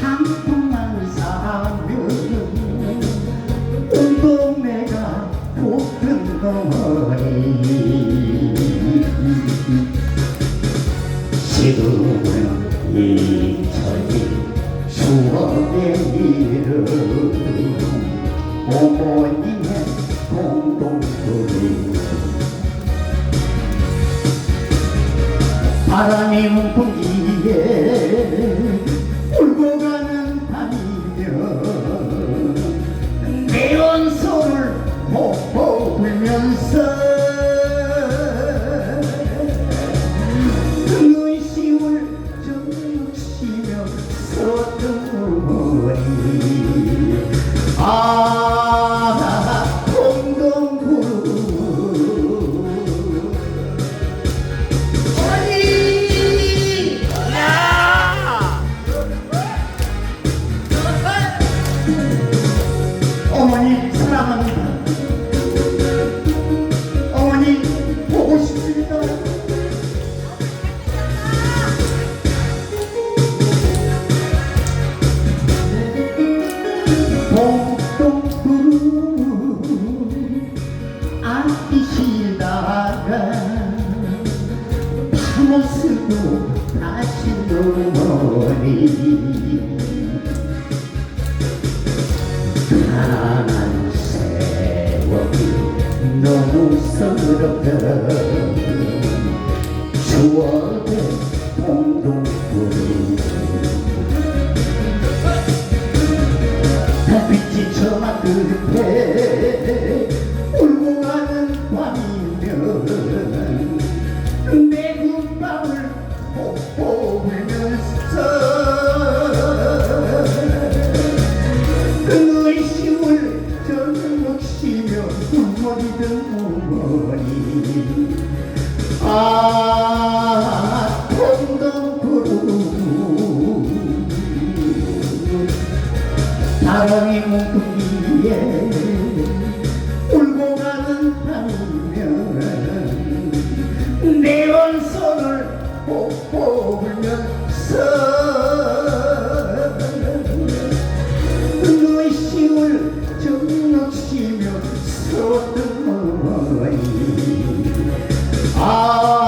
한동안 사면 동네가 볶은 거리. 지금은 이천이 수업의 일을 어머님의 공동소리 바람이 움푹 yeah. 참았어도 다시 노머리. 가난 세월이 너무 서럽다 추억의 공동구리 달빛이 저마 끝에 쉬며 눈물이든 어머니 아 동동구루 바람이 뭉뚱이에 울고 가는 밤이면. 내 원손을 뽀뽀 불면서 아